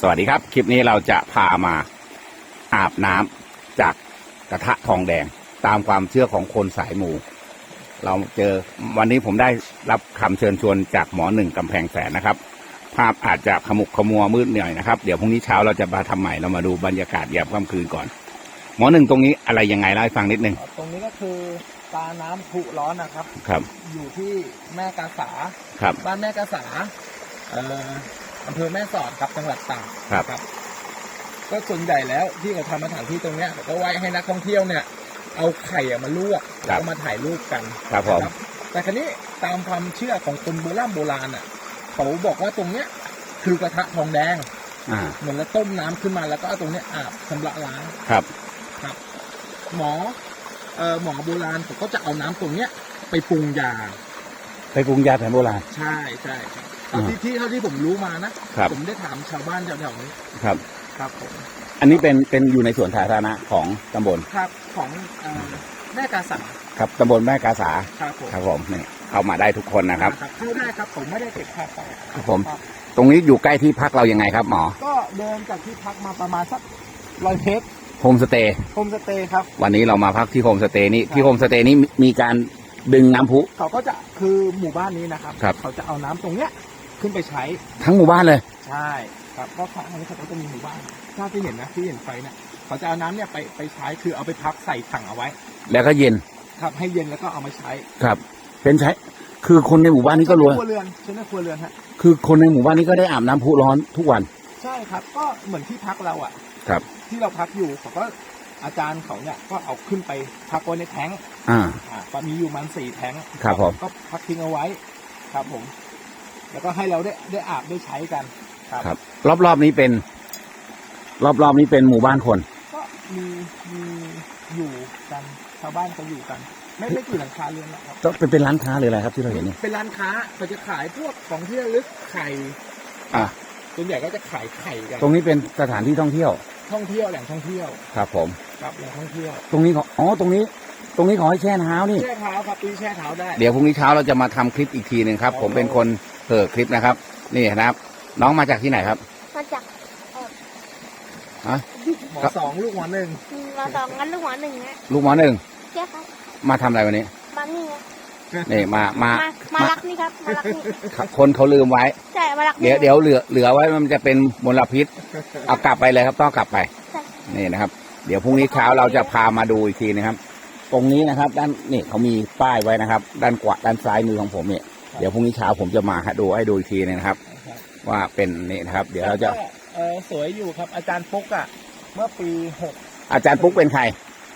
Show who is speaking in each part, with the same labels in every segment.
Speaker 1: สวัสดีครับ คลิปนี้เราจะพามาอาบน้ำจากกระทะทองแดงตามความเชื่อของคนสายมูเราเจอวันนี้ผมได้รับคำเชิญชวนจากหมอหนึ่งกำแพงแสนนะครับ ภาพอาจจะขมุกขมัวมืดหน่อยนะครับ เดี๋ยวพรุ่งนี้เช้าเราจะมาทำใหม่เรามาดูบรรยากาศยามค่ำคืนก่อน หมอหนึ่งตรงนี้อะไรยังไงเล่าให้ฟังนิดนึง
Speaker 2: ตรงนี้ก็คือตาน้ำผุร้อนนะครับ
Speaker 1: ครับ
Speaker 2: อยู่ที่แม่กาสา
Speaker 1: ครับ
Speaker 2: บ้านแม่กาสาเอ่อ อำเภอแม่สอดครับจังหวัดตาก
Speaker 1: ครับ
Speaker 2: ก็ส่วนใหญ่แล้วที่เขาทำสถานที่ตรงเนี้ยเขาก็ไว้ให้นักท่องเที่ยวเนี่ย เอาไข่อะมาลวกแล้วก็มาถ่ายรูปกัน
Speaker 1: ครับผม
Speaker 2: นะแต่ครั้นี้ตามความเชื่อของคนโบราณโบราณอะเขาบอกว่าตรงเนี้ยคือกระทะทองแดง
Speaker 1: อ่า
Speaker 2: เหมือนเราต้มน้ำขึ้นมาแล้วก็เอาตรงเนี้ยอาบชำระล้าง
Speaker 1: ครับ
Speaker 2: หมอเอ่อหมอโบราณเขาก็จะเอาน้ำตรงเนี้ย ไปปรุงยา
Speaker 1: ไปปรุงยาแผนโบราณ
Speaker 2: ใช่ใช่ครับ
Speaker 1: อ่า
Speaker 2: ที่ที่เท่าที่ผมรู้มานะ ครับ ผมได้ถามชาวบ้านแถวๆนี้
Speaker 1: ครับ
Speaker 2: ครับผม
Speaker 1: อันนี้เป็นเป็นอยู่ในส่วนสาธารณะของตำบล
Speaker 2: ครับของเอ่อแม่กาสา
Speaker 1: ครับตำบลแม่กาสา
Speaker 2: ครับผม
Speaker 1: ครับผมนี่เข้ามาได้ทุกคนนะครับ
Speaker 2: เข้าได้ครับผมไม่ได้เก็บค่าไฟ
Speaker 1: ครับผม ตรงนี้อยู่ใกล้ที่พักเรายังไงครับหมอ
Speaker 2: ก็เดินจากที่พักมาประมาณสักร้อยเมตร
Speaker 1: โฮมสเตย์
Speaker 2: โฮมสเตย์ครับ
Speaker 1: วันนี้เรามาพักที่โฮมสเตย์นี้
Speaker 2: ครับ
Speaker 1: ที่โฮมสเตย์นี้มีมีการดึงน้ำพุ
Speaker 2: เขาก็จะคือหมู่บ้านนี้นะครับ
Speaker 1: ครับ
Speaker 2: เขาจะเอาน้ำตรงเนี้ย ขึ้นไปใช้
Speaker 1: ทั้งหมู่บ้านเลย
Speaker 2: ใช่ครับก็ทางนี้เขาก็จะมีหมู่บ้านถ้าที่เห็นนะที่เห็นไฟเนี่ยเขาจะเอาน้ำเนี่ยไปไปใช้คือเอาไปพักใส่ถังเอาไว้
Speaker 1: แล้วก็เย็น
Speaker 2: ครับให้เย็นแล้วก็เอามาใช้
Speaker 1: ครับ เป็นใช้ คือคนในหมู่บ้านนี้ก็รวย
Speaker 2: ครัวเรือนใช้ในครัวเรือนฮะ
Speaker 1: คือคนในหมู่บ้านนี้ก็ได้อาบน้ำพุร้อนทุกวัน
Speaker 2: ใช่ครับ ก็เหมือนที่พักเราอะ
Speaker 1: ครับ
Speaker 2: ที่เราพักอยู่เขาก็อาจารย์เขาเนี่ยก็เอาขึ้นไปพักไว้ในแท้ง
Speaker 1: อ่า
Speaker 2: อ่าก็มีอยู่มันสี่แท้ง
Speaker 1: ครับผม
Speaker 2: ก็พักทิ้งเอาไว้ ครับผม แล้วก็ให้เราได้ได้อาบได้ใช้กันครับ
Speaker 1: ครับ รอบๆนี้เป็น รอบๆนี้เป็นหมู่บ้านคน
Speaker 2: ก็มีมีอยู่กันชาวบ้านเขาอยู่กัน ไม่ไม่กี่หลังคาเรือนหรอกครับ
Speaker 1: ก็เป็นเป็นร้านค้าหรืออะไรครับที่เราเห็นนี่
Speaker 2: เป็นร้านค้าเขาจะขายพวกของที่ระลึกไข่
Speaker 1: อะ
Speaker 2: ส่วนใหญ่ก็จะขายไข่กัน
Speaker 1: ตรงนี้เป็นสถานที่ท่องเที่ยว
Speaker 2: ท่องเที่ยวแหล่งท่องเที่ยว
Speaker 1: ครับ ผม
Speaker 2: ครับแหล่งท่องเที่ยว
Speaker 1: ตรงนี้ขออ๋อตรงนี้ตรงนี้ขอให้แช่เท้านี่
Speaker 2: แช่เท้าครับตีแช่เท้าได้
Speaker 1: เดี๋ยวพรุ่งนี้เช้าเราจะมาทำคลิปอีกทีหนึ่งครับ ผมเป็นคน เผอคลิปนะครับ นี่นะครับ น้องมาจากที่ไหนครับ
Speaker 3: มาจาก
Speaker 1: ฮะ
Speaker 2: หมอสองลูกหมอหนึ่ง
Speaker 3: เราสองงั้นลูกหัวหนึ่งนะ
Speaker 1: ลูกหมอหนึ่ง
Speaker 3: ใช่ครับ
Speaker 1: มาทำอะไรวันนี้
Speaker 3: มานี่นะ
Speaker 1: นี่มามา
Speaker 3: มามารักนี่ครับมารักนี่
Speaker 1: คนเขาลืมไว้
Speaker 3: ใช่มารักนี่
Speaker 1: เดี๋ยวเดี๋ยวเหลือเหลือไว้มันจะเป็นมลพิษเอากลับไปเลยครับต้องกลับไป
Speaker 3: ใช่
Speaker 1: นี่นะครับ เดี๋ยวพรุ่งนี้เช้าเราจะพามาดูอีกทีนะครับ ตรงนี้นะครับ ด้านนี่เขามีป้ายไว้นะครับ ด้านขวาด้านซ้ายมือของผมเนี่ย เดี๋ยวพรุ่งนี้เช้าผมจะมาให้ดูให้ดูอีกทีหนึงนะครับ ว่าเป็นนี่นะครับ เดี๋ยวเราจะ
Speaker 2: ก็เออสวยอยู่ครับ อาจารย์ปุ๊กอะ เมื่อปีหก
Speaker 1: อาจารย์ปุ๊กเป็นใคร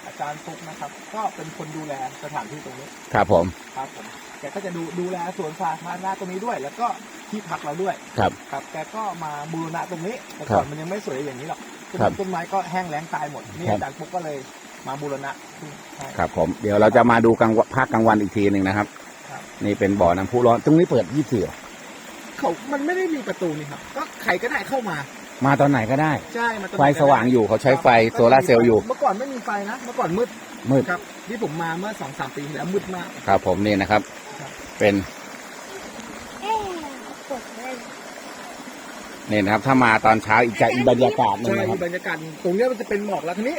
Speaker 2: อาจารย์ปุ๊กนะครับ ก็เป็นคนดูแลสถานที่ตรงนี้
Speaker 1: ครับผม
Speaker 2: ครับผมแกก็จะดูดูแลสวนสาธารณะตรงนี้ด้วย แล้วก็ที่พักเราด้วย
Speaker 1: ครับ
Speaker 2: ครับแกก็มาบูรณะตรงนี้แต่
Speaker 1: ครั
Speaker 2: ก่อบนมันยังไม่สวยอย่างนี้หรอกต้น
Speaker 1: ครับ
Speaker 2: ต้นไม้ก็แห้งแล้งตายหมดนี่
Speaker 1: ครับ
Speaker 2: อาจารย์ปุ๊กก็เลยมาบูรณะขึ้นให้
Speaker 1: ครับผมเดี๋ยวเราจะมาดูกลางวันภาคกลางวันอีกทีหนึ่งนะครับ
Speaker 2: ครับ
Speaker 1: นี่เป็นบ่อน้ำพุร้อน ตรงนี้เปิดยี่สิบ
Speaker 2: เขามันไม่ได้มีประตูนี่ครับ ก็ใครก็ได้เข้ามา
Speaker 1: มาตอนไหนก็ได้
Speaker 2: ใช่มาตรง
Speaker 1: ไฟสว่างอยู่เขาใช้ไฟโซลาร์เซลล์อยู่
Speaker 2: เมื่อก่อนไม่มีไฟนะ เมื่อก่อนมืด
Speaker 1: มืด
Speaker 2: ครับ ที่ผมมาเมื่อสองสามปีที่แล้วมืดมาก
Speaker 1: ครับ ผมนี่นะครับ
Speaker 2: ครับ
Speaker 1: เป็น
Speaker 3: เอ๊ะปวดเลย
Speaker 1: นี่นะครับ ถ้ามาตอนเช้าอีกจะอีกบรรยากาศหนึง
Speaker 2: ใช่
Speaker 1: นะครับ
Speaker 2: บรรยากาศตรงเนี้ยมันจะเป็นหมอกแล้วทีนี้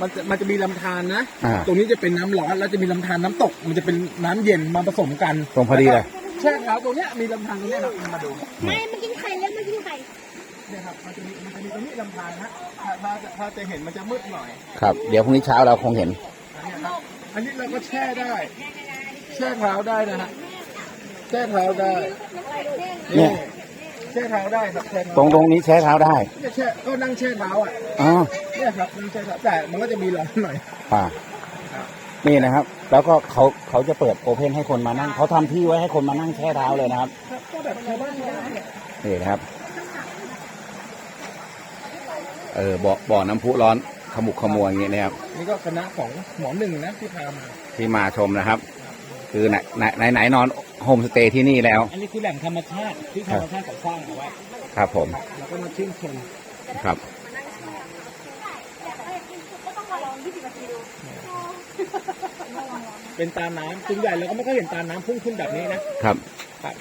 Speaker 2: มันจะมันจะมีลำธารนะ
Speaker 1: อ่า
Speaker 2: ตรงนี้จะเป็นน้ำร้อนแล้วจะมีลำธารน้ำตก มันจะเป็นน้ำเย็นมาผสมกัน
Speaker 1: ตรงพอดีเลย
Speaker 2: แช่เท้าตรงเนี้ยมีลำธารตรงเนี้ยครับมาดู
Speaker 3: ไม่มากินไข่แล้วมากินไข่
Speaker 2: เนี่ยครับมันจะมีมันจะมีตรงนี้ลำธารนะถ้าถ้าถ้าจะเห็นมันจะมืดหน่อย
Speaker 1: ครับ เดี๋ยวพรุ่งนี้เช้าเราคงเห็น
Speaker 2: อันเนี้ยครับอันนี้เราก็แช่ได้ แช่เท้าได้นะฮะแช่เท้าได้
Speaker 1: เนี่ย
Speaker 2: แช่เท้าได้ครับแช่เท้า
Speaker 1: ตรงตรงนี้แช่เท้าได้
Speaker 2: เนี่ยแช่ก็นั่งแช่เท้าอะ
Speaker 1: อ๋อ
Speaker 2: เนี่ยครับนั่งแช่เท้าแต่มันก็จะมีร้อนหน่อย
Speaker 1: อ่านี่นะครับ แล้วก็เขาเขาจะเปิดโอเพนให้คนมานั่ง เขาทำที่ไว้ให้คนมานั่งแช่เท้าเลยนะครับ
Speaker 2: ครับก็แบบชาวบ้านเขาได้เนี่ย
Speaker 1: นี่นะครับ เออบ่อบ่อน้ำพุร้อนขมุกขมัวอย่างนี้นะครับ
Speaker 2: นี่ก็คณะของหมอหนึ่งนะที่พามา
Speaker 1: ที่มาชมนะครับ คือไหนไหนไหนไหนนอนโฮมสเตย์ที่นี่แล้ว
Speaker 2: อันนี้คือแหล่งธรรมชาติที่ธรรมชาติเขาสร้างเอาไว้
Speaker 1: ครับผม
Speaker 2: แล้วก็มาชื่นชม
Speaker 1: ครับ
Speaker 3: ก็ต้องมาลองยี่สิบนาทีดู
Speaker 2: เป็นตาน้ำส่วนใหญ่เราก็ไม่ค่อยเห็นตาน้ำพุ่งขึ้นแบบนี้นะครับ ครับ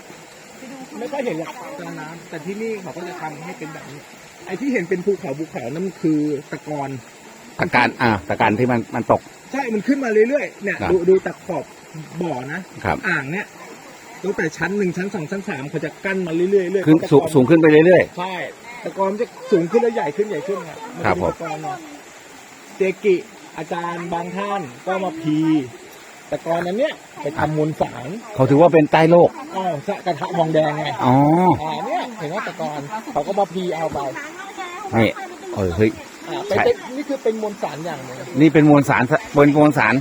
Speaker 3: ไปดู
Speaker 2: ไม่ค่อยเห็นหรอกกลางน้ำแต่ที่นี่เขาก็จะทำให้เป็นแบบนี้ ไอ้ที่เห็นเป็นภูเขาภูเขานั่นคือตะกอน
Speaker 1: ตะการอ่าตะการที่มันมันตก
Speaker 2: ใช่ มันขึ้นมาเรื่อยๆ เนี่ย
Speaker 1: ครับ
Speaker 2: ดูดูตะขอบ บ่อนะ
Speaker 1: ครับ
Speaker 2: อ่างเนี่ยตั้งแต่ชั้นหนึ่งชั้นสองชั้นสามเขาจะกั้นมาเรื่อยๆเรื่อยๆ
Speaker 1: ขึ้น
Speaker 2: เพราะ
Speaker 1: สูง
Speaker 2: ตะกอน
Speaker 1: สูงขึ้นไปเรื่อย
Speaker 2: ใช่ตะกอนมันจะสูงขึ้นแล้วใหญ่ขึ้นใหญ่ขึ้นครับมัน
Speaker 1: ครั
Speaker 2: จะ
Speaker 1: บ
Speaker 2: มี
Speaker 1: ผม
Speaker 2: ตะกอนเนี่ยเจกิอาจารย์บางท่านก็มาพีตะกอนนั้นเนี่ยไปทำมวลสาร
Speaker 1: ๆ เขาถือว่าเป็นใต้โลก
Speaker 2: อ้าวสระกระทะทองแดงไง
Speaker 1: อ๋อ
Speaker 2: อ่าเนี่ยเห็นว่าตะกอนเขาก็มาพีเอาไป
Speaker 1: นี่เออเฮ้ย
Speaker 2: อ่าไป
Speaker 1: ใช่
Speaker 2: เป็นนี่คือเป็นมวลสารอย่างหนึ่ง
Speaker 1: นี่เป็นมวลสารเป็นมวลสาร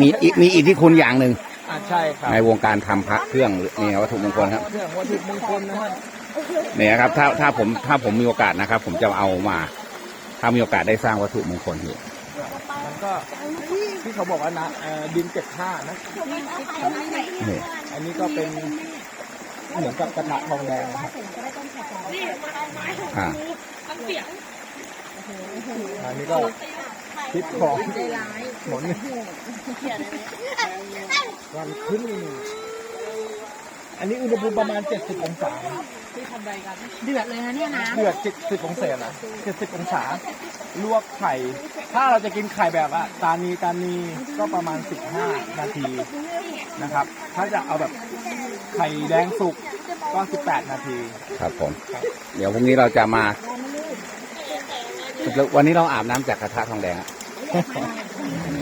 Speaker 1: มีอิมีอิทธิคุณอย่างหนึ่ง
Speaker 2: อ่าใช่ครับ
Speaker 1: ในวงการทำพระเครื่องนี่วัตถุมงคลครับ
Speaker 2: เครื่องวัตถุมงคลนะฮะ
Speaker 1: เนี่ยนะครับ ถ้าถ้าผมถ้าผมมีโอกาสนะครับ ผมจะเอามา ถ้ามีโอกาสได้สร้างวัตถุมงคลอยู่
Speaker 2: มันก็ที่เขาบอกว่านะเอ่อดินเก็บผ้านะ
Speaker 1: นี่
Speaker 2: อันนี้ก็เป็นเหมือนกับกระทะทองแดงนะครับ
Speaker 1: อ่า
Speaker 2: อันนี้ก็ ทิปของหมนวันขึ้น อันนี้อุณหภูมิประมาณ 70 องศา
Speaker 3: เดือดเลยนะเนี่ยนะ
Speaker 2: เดือด70องศานะ70องศา ลวกไข่ ถ้าเราจะกินไข่แบบว่าตานีตานีก็ประมาณ 15 นาทีนะครับ ถ้าจะเอาแบบไข่แดงสุกก็ 18 นาที
Speaker 1: ครับผม เดี๋ยวพรุ่งนี้เราจะมา วันนี้เราอาบน้ำจากกระทะทองแดงอะ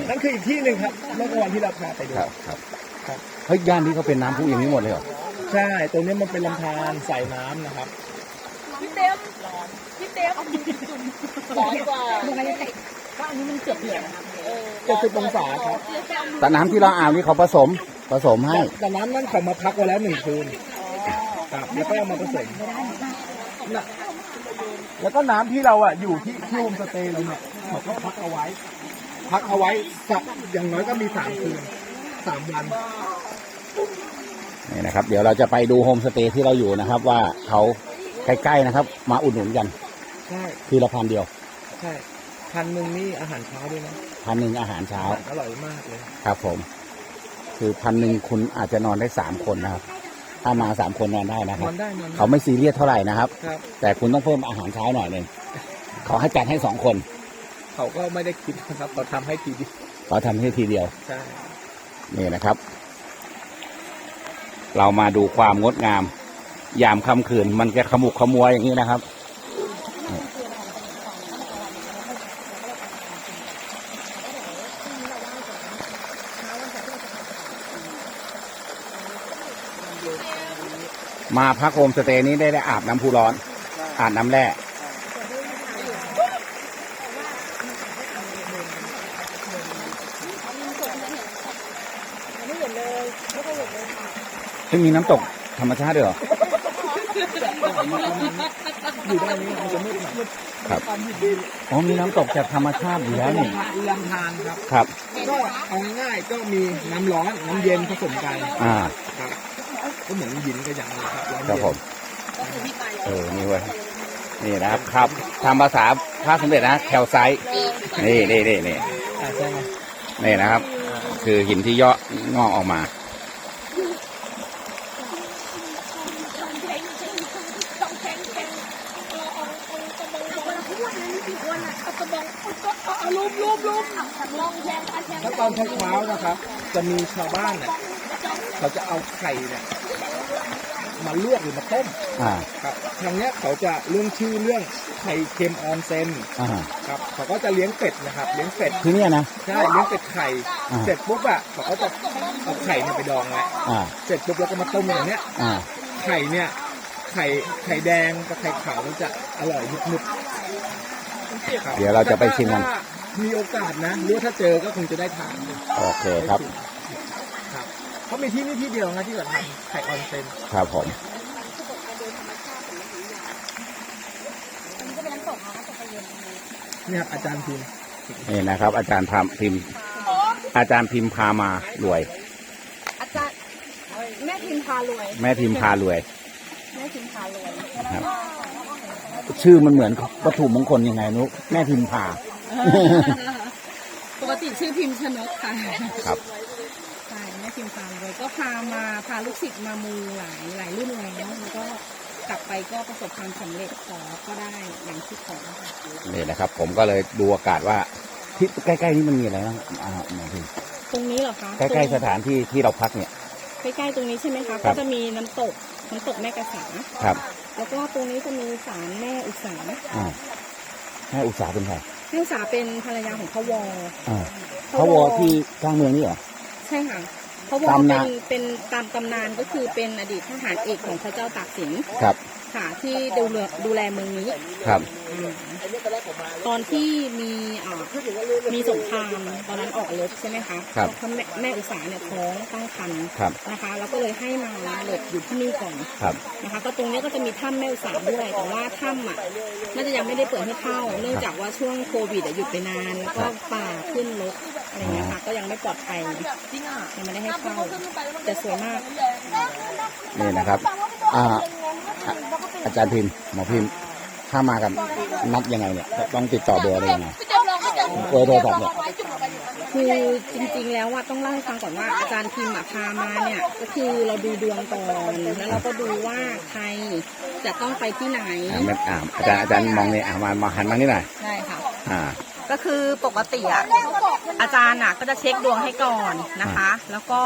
Speaker 2: นั่นคืออีกที่หนึ่งครับเมื่อวันที่เราพาไปดู
Speaker 1: ครับครับ
Speaker 2: ครับ
Speaker 1: เฮ้ยย่านนี้เขาเป็นน้ำพุอย่างนี้หมดเลยเหรอ
Speaker 2: ใช่ตรงนี้มันเป็นลำธารใส่น้ำนะครับ
Speaker 3: พี่เต็มพี่เต็มร้อนกว่ามันก็จะเตะว่าอันนี้มันเกือบเดือดนะครับ
Speaker 2: 70องศาครับ
Speaker 1: แต่น้ำที่เราอาบนี่เขาผสมผสมให้
Speaker 2: แต่น้ำนั่นเขามาพักไว้แล้วหนึ่งคืนครับแล้วก็เอามาผสมน่ะแล้วก็น้ำที่เราอะอยู่ที่ที่โฮมสเตย์เราเนี่ยเขาก็พักเอาไว้ พักเอาไว้สักอย่างน้อยก็มีสามคืนสามวัน
Speaker 1: นี่นะครับ เดี๋ยวเราจะไปดูโฮมสเตย์ที่เราอยู่นะครับ ว่าเขาใกล้ๆนะครับ มาอุดหนุนกัน
Speaker 2: ใช่
Speaker 1: คือละพันเดียว
Speaker 2: ใช่พันหนึ่งนี่อาหารเช้าด้วยนะ
Speaker 1: พันหนึ่งอาหารเช้า
Speaker 2: อาหารอร่อยมากเลย
Speaker 1: ครับผม คือพันหนึ่งคุณอาจจะนอนได้สามคนนะครับ ถ้ามาสามคนนอนได้นะคนรั
Speaker 2: อบนได้นอนได้
Speaker 1: เขาไม่ซีเรียสเท่าไหร่นะครับ
Speaker 2: ครับ
Speaker 1: แต่คุณต้องเพิ่มอาหารเช้าหน่อยหนึ่งเขาให้จัดให้สองคน
Speaker 2: เขาก็ไม่ได้คิดนะครับเขาทำให้ทีเดียว
Speaker 1: เขาทำให้ทีเดียว
Speaker 2: ใช่
Speaker 1: นี่นะครับ เรามาดูความงดงาม ยามค่ำคืน มันจะขมุกขมัวอย่างนี้นะครับมาพักโฮมสเตย์นี้ได้ได้อาบน้ำพุร้อน อาบน้ำแร่ ซึ่งมีน้ำตกธรรมชาติด้วยเหรอ
Speaker 2: อยู่ด้านนี้มันจะมืดหน่อย
Speaker 1: ครับอ๋อมีน้ำตกจากธรรมชาติอยู่แล้วนี่
Speaker 2: ลำธารครับ
Speaker 1: ครับ
Speaker 2: ก็เอาง่ายๆก็มีน้ำร้อนน้ำเย็นผสมกัน
Speaker 1: อ่า
Speaker 2: ครับก็เหมือนหยินกับหยางเลยครับร้อน
Speaker 1: ครับ
Speaker 2: เย็น
Speaker 1: ผมเออนี่เว้ย นี่นะครับครับทำภาษาพระสมเด็จนะแคลไซต์นี่นี่นี่นี่
Speaker 2: อ่าใช่ไหม
Speaker 1: นี่นะครับ คือหินที่ย่องอกออกมา
Speaker 3: รูปรูปรูปลองแชร์แชร์
Speaker 2: ถ้า ตอนเช้าๆนะครับ จะมีชาวบ้านเนี่ยเขาจะเอาไข่เนี่ยมาลวกหรือมาต้ม
Speaker 1: อ่า
Speaker 2: ครับทางเนี้ยเขาจะเรื่องชื่อเรื่องไข่เค็มออนเซน
Speaker 1: อ่า
Speaker 2: ครับเขาก็จะเลี้ยงเป็ดนะครับ เลี้ยงเป็ด
Speaker 1: ที่เนี่ยนะ
Speaker 2: ใช่เลี้ยงเป็ดไข่
Speaker 1: อ่า
Speaker 2: เสร็จปุ๊บอะเขาก็จะเอาไข่เนี่ยไปดองไว้
Speaker 1: อ่า
Speaker 2: เสร็จปุ๊บแล้วก็มาต้มอย่างเนี้ย
Speaker 1: อ่า
Speaker 2: ไข่เนี่ยไข่ไข่แดงกับไข่ขาวมันจะอร่อยนุบๆครับ
Speaker 1: เดี๋ยวเราจะไปชิมกัน
Speaker 2: ถ้า มีโอกาสนะหรือว่าถ้าเจอก็คงจะได้ทาน
Speaker 1: โอเคครับ
Speaker 2: ครับเขามีที่นี่ที่เดียวนะที่เราทำไข่ออนเซน
Speaker 1: ครับผม
Speaker 3: ก็เป็นน้ำตกนะน้ำตกไปเย็น
Speaker 2: เนี่ยครับอาจารย์พิมพ์
Speaker 1: นี่นะครับ อาจารย์พามพิมพ์ อาจารย์พิมพ์พามารวย
Speaker 3: อาจารย์แม่พิมพารวย
Speaker 1: แม่พิมพ์พารวย
Speaker 3: แม่พิมพารวย
Speaker 1: ครับ ชื่อมันเหมือนวัตถุมงคลยังไงนุกแม่พิมพ์พา
Speaker 4: ปกติชื่อพิมพ์ชนกค่ะ
Speaker 1: ครับ
Speaker 4: ใช่แม่พิมพ์ฟาร์มรวย
Speaker 3: ก็พามาพาลูกศิษย์มามูหลายหลายรุ่นแล้วแล้วก็กลับไปก็ประสบความสำเร็จขอก็ได้อย่างที่ขอค่ะ
Speaker 1: นี่นะครับ ผมก็เลยดูอากาศว่าที่ใกล้ๆนี่มันมีอะไรบ้างอ่าหมอพี่
Speaker 3: ตรงนี้เหรอคะ
Speaker 1: ใกล้ๆสถานที่ที่เราพักเนี่ย
Speaker 3: ใกล้ๆตรงนี้ใช่ไหมคะ
Speaker 1: ครั
Speaker 3: ก็
Speaker 1: บ
Speaker 3: จะมีน้ำตกน้ำตกแม่กระสา
Speaker 1: ครับ
Speaker 3: แล้วก็ตรงนี้จะมีศาลแม่อุษา
Speaker 1: อ่าแม่อุตสาหเป็นใคร
Speaker 3: แม่อุษาเป็นภรรยาของพ่อวอ
Speaker 1: อ่าเขาวอที่กลางเมืองนี่เหรอ
Speaker 3: ใช่ค่ะพ่อวอ
Speaker 1: ตาม
Speaker 3: เป็
Speaker 1: นาน
Speaker 3: เป็นตามตำนานก็คือเป็นอดีตทหารเอกของพระเจ้าตากสิน
Speaker 1: ครับ
Speaker 3: ค่ะที่ดูแลดูแลเมืองนี้
Speaker 1: ครับ
Speaker 3: ตอนที่มีอ่ามีสงครามตอนนั้นออกรบใช่ไหมคะ
Speaker 1: ครับ
Speaker 3: เพราะแม่แม่อุษาเนี่ยท้องตั้งครรภ์
Speaker 1: ครับ
Speaker 3: นะคะแล้วก็เลยให้มาหลบอยู่ที่นี่ก่อน
Speaker 1: ครับ
Speaker 3: นะคะก็ตรงเนี้ยก็จะมีถ้ำแม่อุษาด้วยแต่ว่าถ้ำอะน่าจะยังไม่ได้เปิดให้เข้า เนื่องจากว่าช่วงโควิดอะหยุดไปนานแล้วก็ป่าขึ้นรกอะไรเงี้ยค่ะก็ยังไม่ปลอดภัยยังไม่ได้ให้เข้าแต่สวยมาก
Speaker 1: นี่นะครับ อ่า อะอาจารย์พิมพ์หมอพิมพ์ถ้ามากันนัดยังไงเนี่ยต้องติดต่อเบอร์อะไรยังไงเบอร์โทรศัพท์เนี่ย
Speaker 3: คือจริงๆแล้วว่าต้องเล่าให้ฟังก่อนว่าอาจารย์พิมพ์อะพามาเนี่ยก็คือเราดูดวงก่อนแล้วเราก็ดูว่าใครจะต้องไปที่ไหน
Speaker 1: อ่าไม่อ่าอาจารย์อาจารย์มองเนี่ยอ่ามามาหันมานี่หน่อย
Speaker 3: ใช่ค่ะ
Speaker 1: อ่า
Speaker 3: ก็คือปกติอะอาจารย์อะก็จะเช็คดวงให้ก่อนนะคะ แล้วก็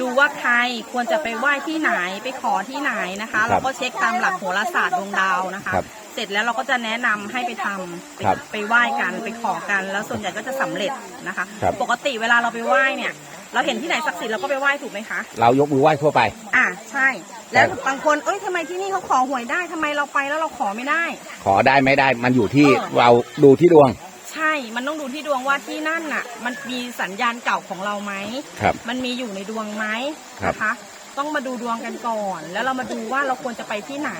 Speaker 3: ดูว่าใครควรจะไปไหว้ที่ไหนไปขอที่ไหนนะคะ
Speaker 1: ครับ
Speaker 3: เราก็เช็คตามหลักโหราศาสตร์ดวงดาวนะคะ
Speaker 1: ครับ
Speaker 3: เสร็จแล้วเราก็จะแนะนำให้ไปทำไป
Speaker 1: ครับ
Speaker 3: ไปไหว้กันไปขอกันแล้วส่วนใหญ่ก็จะสำเร็จนะคะ
Speaker 1: ครับ
Speaker 3: ปกติเวลาเราไปไหว้เนี่ย เราเห็นที่ไหนศักดิ์สิทธิ์เราก็ไปไหว้ถูกไหมคะ
Speaker 1: เรายกมือไหว้ทั่วไป
Speaker 3: อ่าใช่ แล้วบางคนเอ้ยทำไมที่นี่เขาขอหวยได้ทำไมเราไปแล้วเราขอไม่ได้
Speaker 1: ขอได้ไม่ได้มันอยู่ที่
Speaker 3: เออ
Speaker 1: เราดูที่ดวง
Speaker 3: ใช่ มันต้องดูที่ดวงว่าที่นั่นน่ะ มันมีสัญญาณเก่าของเราไหม
Speaker 1: ครับ
Speaker 3: มันมีอยู่ในดวงไหม
Speaker 1: ครับ
Speaker 3: นะคะ ต้องมาดูดวงกันก่อน แล้วเรามาดูว่าเราควรจะไปที่ไหน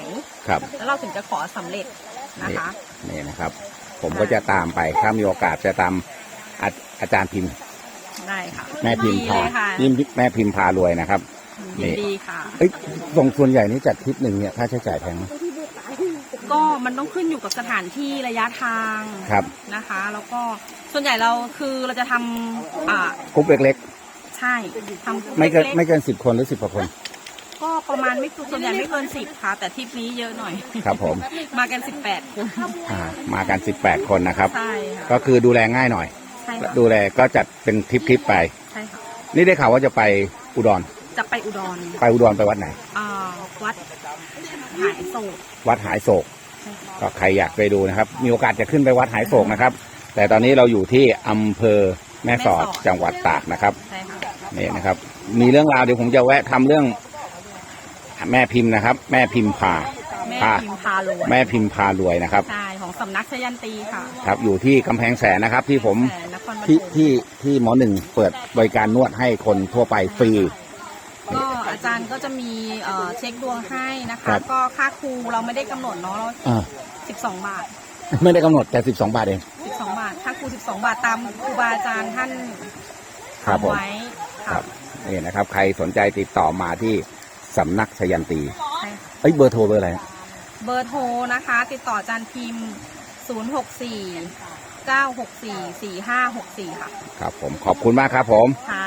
Speaker 1: ครับ
Speaker 3: แล้วเราถึงจะขอสำเร็จนะคะ
Speaker 1: นี่นะครับ ผมก็จะตามไปถ้ามีโอกาสจะตามอาอาจารย์พิมพ์
Speaker 3: ได้ค่ะ
Speaker 1: แม่พิมพ์
Speaker 3: ดี
Speaker 1: พา
Speaker 3: เลยค่ะ
Speaker 1: พิมพ์แม่พิมพ์พารวยนะครับ
Speaker 3: ยินดีค่ะ
Speaker 1: เอ้ยส่งส่วนใหญ่นี่จัดทริปหนึ่งเนี่ยค่าใช้จ่ายแพงไหม
Speaker 3: ก็มันต้องขึ้นอยู่กับสถานที่ระยะทาง
Speaker 1: ครับ
Speaker 3: นะคะ แล้วก็ส่วนใหญ่เราคือเราจะทำอ่า
Speaker 1: กรุ๊ปเล็ก
Speaker 3: ใช่ทำ
Speaker 1: ๆ ไม่เกิน
Speaker 3: ล็
Speaker 1: ไม่เกินสิบคนหรือสิบกว่าคน
Speaker 3: ก็ประมาณไม่ส่วนใหญ่ไม่เกินสิบค่ะ แต่ทริปนี้เยอะหน่อย
Speaker 1: ครับผม
Speaker 3: มากันสิบแปดคน
Speaker 1: อ่า มากันสิบแปดคนนะครับ
Speaker 3: ใช่ค่ะ
Speaker 1: ก็คือดูแลง่ายหน่อย
Speaker 3: ใช่ค่ะ
Speaker 1: ดูแลก็จัดเป็นทริปทริปๆไป
Speaker 3: ใช่ค่ะ
Speaker 1: นี่ได้ข่าวว่าจะไปอุดร
Speaker 3: จะไปอุดร
Speaker 1: ไปอุดรไปวัดไหน
Speaker 3: อ่าวัดหายโศก
Speaker 1: วัดหายโศก
Speaker 3: ใช่ค่ะ
Speaker 1: ก็ใครอยากไปดูนะครับ มีโอกาสจะขึ้นไปวัดหายโศกนะครับ แต่ตอนนี้เราอยู่ที่อำเภอแม่สอดจังหวัดตากนะครับ
Speaker 3: ใช่ค่ะ
Speaker 1: นี่นะครับ มีเรื่องราวเดี๋ยวผมจะแวะทำเรื่อง แม่พิมพ์นะครับ แม่พิมพ์พา
Speaker 3: แม่
Speaker 1: พา
Speaker 3: พิมพารวย
Speaker 1: แม่พิมพ์พารวยนะครับ
Speaker 3: ใช่ของสำนักชยันตีค่ะ
Speaker 1: ครับ อยู่ที่กำแพงแสนนะครับ ที่ผม
Speaker 3: แสนนครปฐ
Speaker 1: ที่
Speaker 3: ม
Speaker 1: ที่ที่หมอหนึ่งเปิดบริการนวดให้คนทั่วไปฟรี
Speaker 3: ก็ อาจารย์ก็จะมีเอ่อเช็คดวงให้นะ
Speaker 1: ครั
Speaker 3: คะ
Speaker 1: บ
Speaker 3: ก็ค่าครูเราไม่ได้กำหนดเนาะเรา
Speaker 1: อ่า
Speaker 3: สิบสองบาท
Speaker 1: ไม่ได้กำหนดแต่สิบสองบาทเอง
Speaker 3: สิบสองบาทค่าครูสิบสองบาทตามครูบาอาจารย์ท่าน
Speaker 1: ครับผม
Speaker 3: ทำไว้
Speaker 1: ค
Speaker 3: ค่ะ
Speaker 1: รับนี่นะครับ ใครสนใจติดต่อมาที่สำนักชยันตี
Speaker 3: ใช่
Speaker 1: เอ้ยเบอร์โทรเบอร์อะไร
Speaker 3: เบอร์โทรนะคะ ติดต่ออาจารย์พิมพ์0 6 4 9 6 4 4 5 6 4ค่ะ
Speaker 1: ครับผมขอบคุณมากครับผม
Speaker 3: ค่ะ